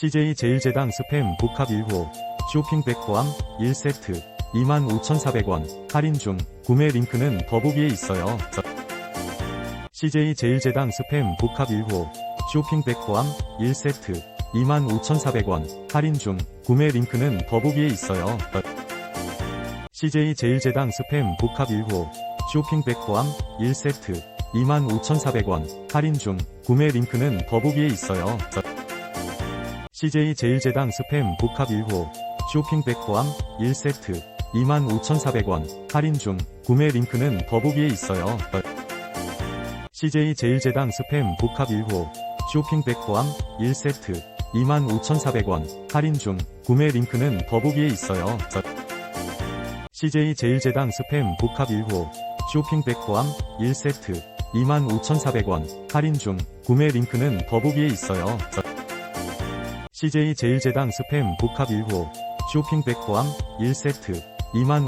CJ 제일제당 스팸 복합 1호 쇼핑백 포함 1세트 25,400원 할인 중 구매 링크는 더보기에 있어요. CJ 제일제당 스팸 복합 1호 쇼핑백 포함 1세트 25,400원 할인 중 구매 링크는 더보기에 있어요. CJ 제일제당 스팸 복합 1호 쇼핑백 포함 1세트 25,400원 할인 중 구매 링크는 더보기에 있어요. CJ 제일제당 스팸 복합 1호 쇼핑백 포함 1세트 25,400원 할인 중 구매 링크는 더보기에 있어요. CJ 제일제당 스팸 복합 1호 쇼핑백 포함 1세트 25,400원 할인 중 구매 링크는 더보기에 있어요. CJ 제일제당 스팸 복합 1호 쇼핑백 포함 1세트 25,400원 할인 중 구매 링크는 더보기에 있어요. CJ 제일제당 스팸 복합 1호 쇼핑백 포함 1세트 2만